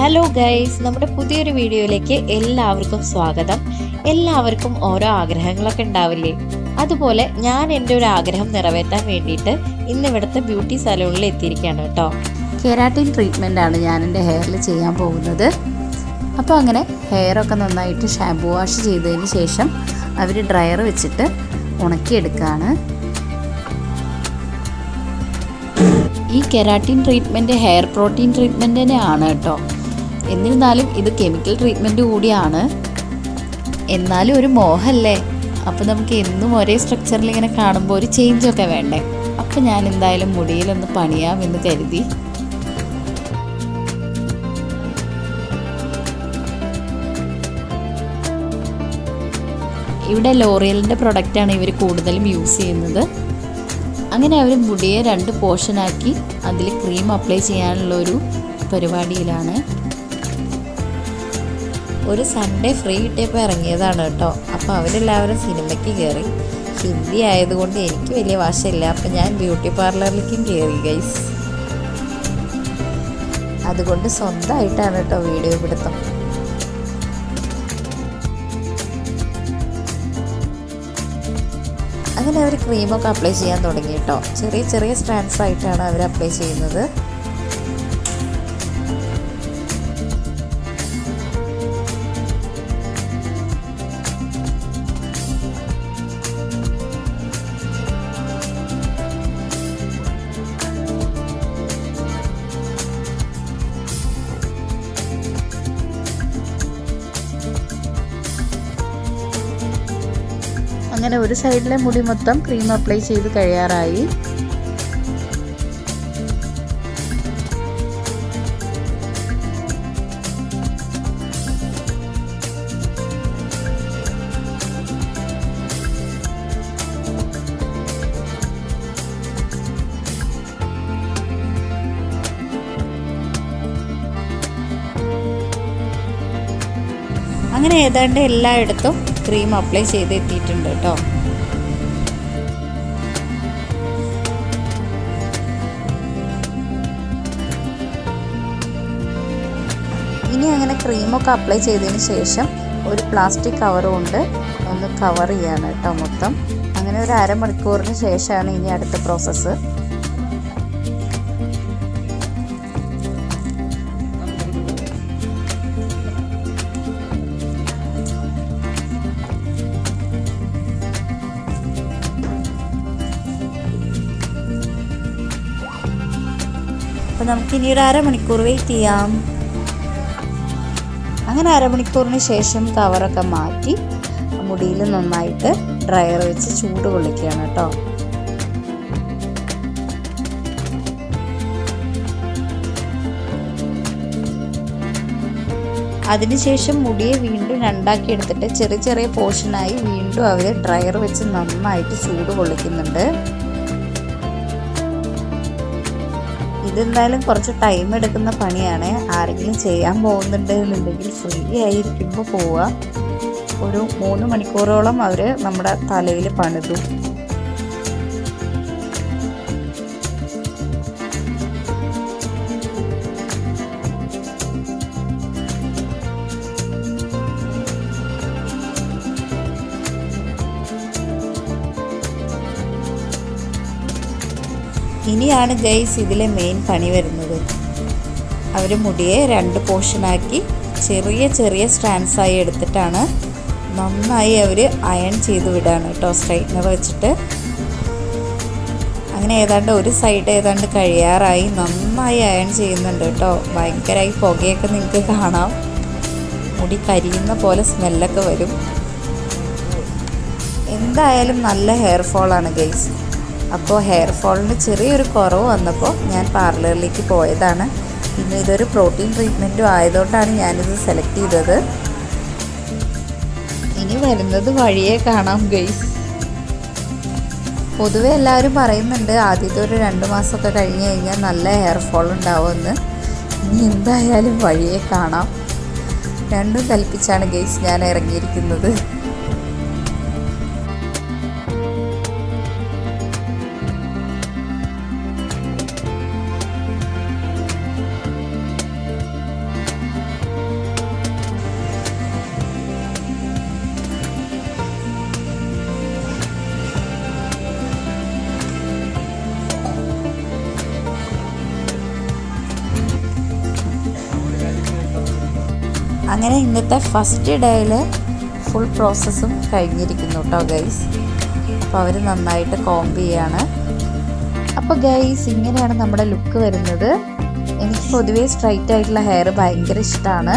Hello guys നമ്മുടെ പുതിയൊരു വീഡിയോയിലേക്ക് എല്ലാവർക്കും സ്വാഗതം. എല്ലാവർക്കും ഓരോ ആഗ്രഹങ്ങളൊക്കെ ഉണ്ടാവില്ലേ? അതുപോലെ ഞാൻ എന്റെ ഒരു ആഗ്രഹം നിറവേറ്റാൻ വേണ്ടിയിട്ട് ഇന്ന് ഇവിടുത്തെ ബ്യൂട്ടി സലൂണിൽ എത്തിയിരിക്കുകയാണ് കേട്ടോ. കെരാട്ടിൻ ട്രീറ്റ്മെന്റ് ആണ് ഞാൻ എന്റെ ഹെയറിൽ ചെയ്യാൻ പോകുന്നത്. അപ്പോൾ അങ്ങനെ ഹെയറൊക്കെ നന്നായിട്ട് ഷാമ്പു വാഷ് ചെയ്തതിന് ശേഷം അവർ ഡ്രയർ വെച്ചിട്ട് ഉണക്കിയെടുക്കുകയാണ്. ഈ കെരാട്ടിൻ ട്രീറ്റ്മെന്റ് ഹെയർ പ്രോട്ടീൻ ട്രീറ്റ്മെന്റിനെ ആണ് കേട്ടോ. എന്നിരുന്നാലും ഇത് കെമിക്കൽ ട്രീറ്റ്മെന്റ് കൂടിയാണ്. എന്നാലും ഒരു മോഹല്ലേ? അപ്പോൾ നമുക്ക് എന്നും ഒരേ സ്ട്രക്ചറിൽ ഇങ്ങനെ കാണുമ്പോൾ ഒരു ചേഞ്ചൊക്കെ വേണ്ടേ? അപ്പോൾ ഞാൻ എന്തായാലും മുടിയിലൊന്ന് പണിയാമെന്ന് കരുതി. ഇവിടെ ലോറിയലിന്റെ പ്രൊഡക്റ്റാണ് ഇവർ കൂടുതലും യൂസ് ചെയ്യുന്നത്. അങ്ങനെ അവർ മുടിയെ രണ്ട് പോർഷനാക്കി അതിൽ ക്രീം അപ്ലൈ ചെയ്യാനുള്ള ഒരു പരിപാടിയിലാണ്. ഒരു സൺഡേ ഫ്രീ കിട്ടിയപ്പോൾ ഇറങ്ങിയതാണ് കേട്ടോ. അപ്പോൾ അവരെല്ലാവരും സിനിമയ്ക്ക് കയറി ഹിന്ദി ആയതുകൊണ്ട് എനിക്ക് വലിയ വശമില്ല. അപ്പം ഞാൻ ബ്യൂട്ടി പാർലറിലേക്കും കയറി ഗൈസ് അതുകൊണ്ട് സ്വന്തമായിട്ടാണ് കേട്ടോ വീഡിയോ പിടുത്തം. അങ്ങനെ അവർ ക്രീമൊക്കെ അപ്ലൈ ചെയ്യാൻ തുടങ്ങി കേട്ടോ. ചെറിയ ചെറിയ സ്ട്രാൻസ് ആയിട്ടാണ് അവർ അപ്ലൈ ചെയ്യുന്നത്. അങ്ങനെ ഒരു സൈഡിലെ മുടി മൊത്തം ക്രീം അപ്ലൈ ചെയ്ത് കഴിയാറായി. അങ്ങനെ ഏതാണ്ട് എല്ലായിടത്തും ക്രീം അപ്ലൈ ചെയ്ത് എത്തിയിട്ടുണ്ട് കേട്ടോ ഇനി അങ്ങനെ ക്രീമൊക്കെ അപ്ലൈ ചെയ്തതിന് ശേഷം ഒരു പ്ലാസ്റ്റിക് കവർ കൊണ്ട് ഒന്ന് കവർ ചെയ്യാണ് കേട്ടോ മൊത്തം. അങ്ങനെ ഒരു അരമണിക്കൂറിന് ശേഷമാണ് ഇനി അടുത്ത പ്രോസസ്സ് നമുക്ക് ഇനി ഒരു അരമണിക്കൂർ വെയിറ്റ് ചെയ്യാം. അങ്ങനെ അരമണിക്കൂറിന് ശേഷം കവറൊക്കെ മാറ്റി മുടിയിൽ നന്നായിട്ട് ഡ്രയർ വെച്ച് ചൂട് കൊള്ളിക്കുകയാണ് കേട്ടോ. അതിനുശേഷം മുടിയെ വീണ്ടും രണ്ടാക്കി എടുത്തിട്ട് ചെറിയ ചെറിയ പോർഷനായി വീണ്ടും അവർ ഡ്രയർ വെച്ച് നന്നായിട്ട് ചൂട് കൊള്ളിക്കുന്നുണ്ട് ഇതെന്തായാലും കുറച്ച് ടൈം എടുക്കുന്ന പണിയാണ്. ആരെങ്കിലും ചെയ്യാൻ പോകുന്നുണ്ട് എന്നുണ്ടെങ്കിൽ ഫ്രീ ആയിരിക്കുമ്പോൾ പോവുക ഒരു മൂന്ന് മണിക്കൂറോളം അവർ നമ്മുടെ തലയിൽ പണിതു. ഇനിയാണ് ഗൈസ് ഇതിലെ മെയിൻ പണി വരുന്നത്. അവർ മുടിയെ രണ്ട് പോർഷനാക്കി ചെറിയ ചെറിയ സ്ട്രാൻഡ്സായി എടുത്തിട്ടാണ് നന്നായി അവർ അയൺ ചെയ്ത് വിടാണ് കേട്ടോ സ്ട്രൈറ്റ്നർ വെച്ചിട്ട്. അങ്ങനെ ഏതാണ്ട് ഒരു സൈഡ് ഏതാണ്ട് കഴിയാറായി. നന്നായി അയൺ ചെയ്യുന്നുണ്ട് കേട്ടോ ഭയങ്കരമായി പുകയൊക്കെ നിങ്ങൾക്ക് കാണാം. മുടി കരിയുന്ന പോലെ സ്മെല്ലൊക്കെ വരും. എന്തായാലും നല്ല ഹെയർ ഫോളാണ് ഗൈസ് അപ്പോൾ ഹെയർ ഫോളിന് ചെറിയൊരു കുറവ് വന്നപ്പോൾ ഞാൻ പാർലറിലേക്ക് പോയതാണ്. പിന്നെ ഇതൊരു പ്രോട്ടീൻ ട്രീറ്റ്മെന്റും ആയതുകൊണ്ടാണ് ഞാനിത് സെലക്ട് ചെയ്തത്. ഇനി വരുന്നത് വഴിയെ കാണാം ഗൈസ് പൊതുവെ എല്ലാവരും പറയുന്നുണ്ട് ആദ്യത്തെ ഒരു രണ്ട് മാസമൊക്കെ കഴിഞ്ഞ് കഴിഞ്ഞാൽ നല്ല ഹെയർ ഫോൾ ഉണ്ടാവുമെന്ന്. ഇനി എന്തായാലും വഴിയെ കാണാം. രണ്ടും കൽപ്പിച്ചാണ് ഗൈസ് ഞാൻ ഇറങ്ങിയിരിക്കുന്നത്. അങ്ങനെ ഇന്നത്തെ ഫസ്റ്റ് ഡേയിൽ ഫുൾ പ്രോസസ്സും കഴിഞ്ഞിരിക്കുന്നു കേട്ടോ ഗൈസ് അപ്പോൾ അവർ നന്നായിട്ട് കോംബ് ചെയ്യാണ്. അപ്പോൾ ഗൈസ് ഇങ്ങനെയാണ് നമ്മുടെ ലുക്ക് വരുന്നത്. എനിക്ക് പൊതുവേ സ്ട്രൈറ്റ് ആയിട്ടുള്ള ഹെയർ ഭയങ്കര ഇഷ്ടമാണ്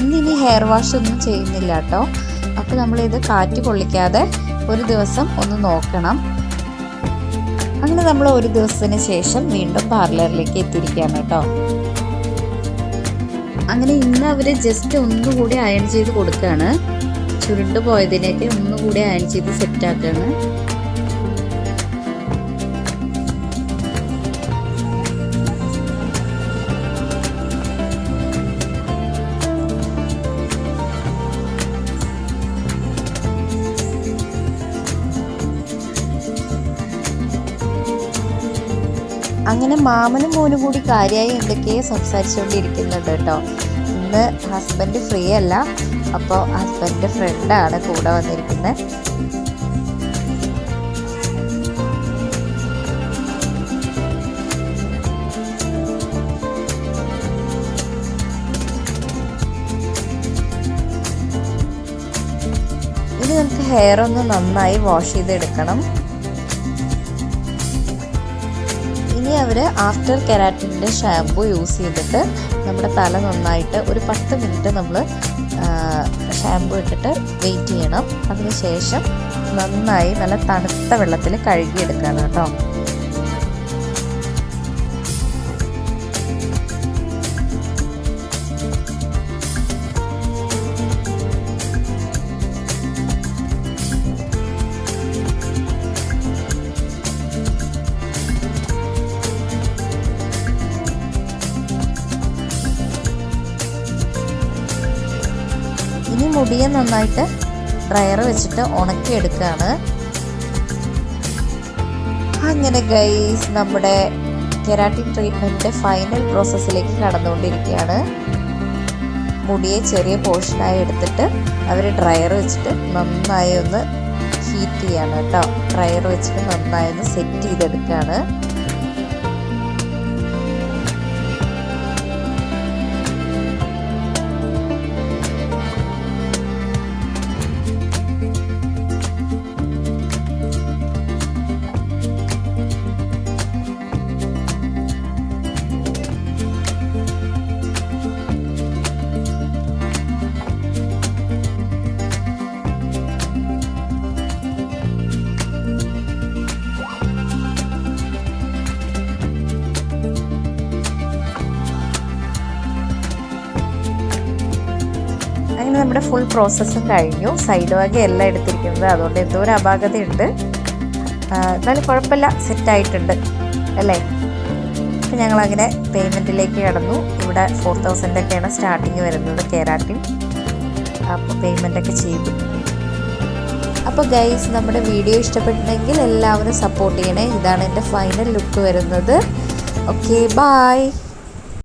ഇന്നിനി ഹെയർ വാഷ് ഒന്നും ചെയ്യുന്നില്ല കേട്ടോ അപ്പോൾ നമ്മളിത് കാറ്റ് കൊള്ളിക്കാതെ ഒരു ദിവസം ഒന്ന് നോക്കണം. അങ്ങനെ നമ്മൾ ഒരു ദിവസത്തിന് ശേഷം വീണ്ടും പാർലറിലേക്ക് എത്തിയിരിക്കുകയാണ് കേട്ടോ അങ്ങനെ ഇന്ന് അവർ ജസ്റ്റ് ഒന്നുകൂടി അയൺ ചെയ്ത് കൊടുക്കുകയാണ് ചുരുണ്ട് പോയതിനൊക്കെ ഒന്നുകൂടി അയൺ ചെയ്ത് സെറ്റ് അങ്ങനെ മാമനും മോനും കൂടി കാര്യമായി എന്തൊക്കെയോ സംസാരിച്ചുകൊണ്ടിരിക്കുന്നുണ്ട് കേട്ടോ. ഇന്ന് ഹസ്ബൻഡ് ഫ്രീ അല്ല അപ്പോൾ ഹസ്ബൻഡിന്റെ ഫ്രണ്ടാണ് കൂടെ വന്നിരിക്കുന്നത് ഇനി നമുക്ക് ഹെയർ ഒന്ന് നന്നായി വാഷ് ചെയ്തെടുക്കണം. ഇനി അവർ ആഫ്റ്റർ കെരാറ്റിന്റെ ഷാമ്പു യൂസ് ചെയ്തിട്ട് നമ്മുടെ തല നന്നായിട്ട് ഒരു പത്ത് മിനിറ്റ് നമ്മൾ ഷാമ്പു ഇട്ടിട്ട് വെയിറ്റ് ചെയ്യണം. അതിനുശേഷം നന്നായി നല്ല തണുത്ത വെള്ളത്തിൽ കഴുകിയെടുക്കണം കേട്ടോ. മുടിയെ നന്നായിട്ട് ഡ്രയർ വെച്ചിട്ട് ഉണക്കിയെടുക്കുകയാണ്. അങ്ങനെ ഗൈസ് നമ്മുടെ കെരാട്ടിൻ ട്രീറ്റ്മെന്റിന്റെ ഫൈനൽ പ്രോസസ്സിലേക്ക് കടന്നുകൊണ്ടിരിക്കുകയാണ്. മുടിയെ ചെറിയ പോർഷനായി എടുത്തിട്ട് അവർ ഡ്രയർ വെച്ചിട്ട് നന്നായി ഒന്ന് ഹീറ്റ് ചെയ്യാണ് കേട്ടോ. ഡ്രയർ വെച്ചിട്ട് നന്നായി ഒന്ന് സെറ്റ് ചെയ്തെടുക്കുകയാണ്. നമ്മുടെ ഫുൾ പ്രോസസ്സും കഴിഞ്ഞു. സൈഡ് വക എല്ലാം എടുത്തിരിക്കുന്നത്. അതുകൊണ്ട് എന്തോ ഒരു അപാകതയുണ്ട്. എന്നാലും കുഴപ്പമില്ല. സെറ്റായിട്ടുണ്ട് അല്ലേ? അപ്പം ഞങ്ങളങ്ങനെ പേയ്മെന്റിലേക്ക് കടന്നു. ഇവിടെ ഫോർ തൗസൻഡൊക്കെയാണ് സ്റ്റാർട്ടിങ് വരുന്നത് കേരാട്ടിൻ അപ്പോൾ പേയ്മെന്റൊക്കെ ചെയ്തു. അപ്പോൾ ഗൈസ് നമ്മുടെ വീഡിയോ ഇഷ്ടപ്പെട്ടിട്ടുണ്ടെങ്കിൽ എല്ലാവരും സപ്പോർട്ട് ചെയ്യണേ. ഇതാണ് എന്റെ ഫൈനൽ ലുക്ക് വരുന്നത്. Okay bye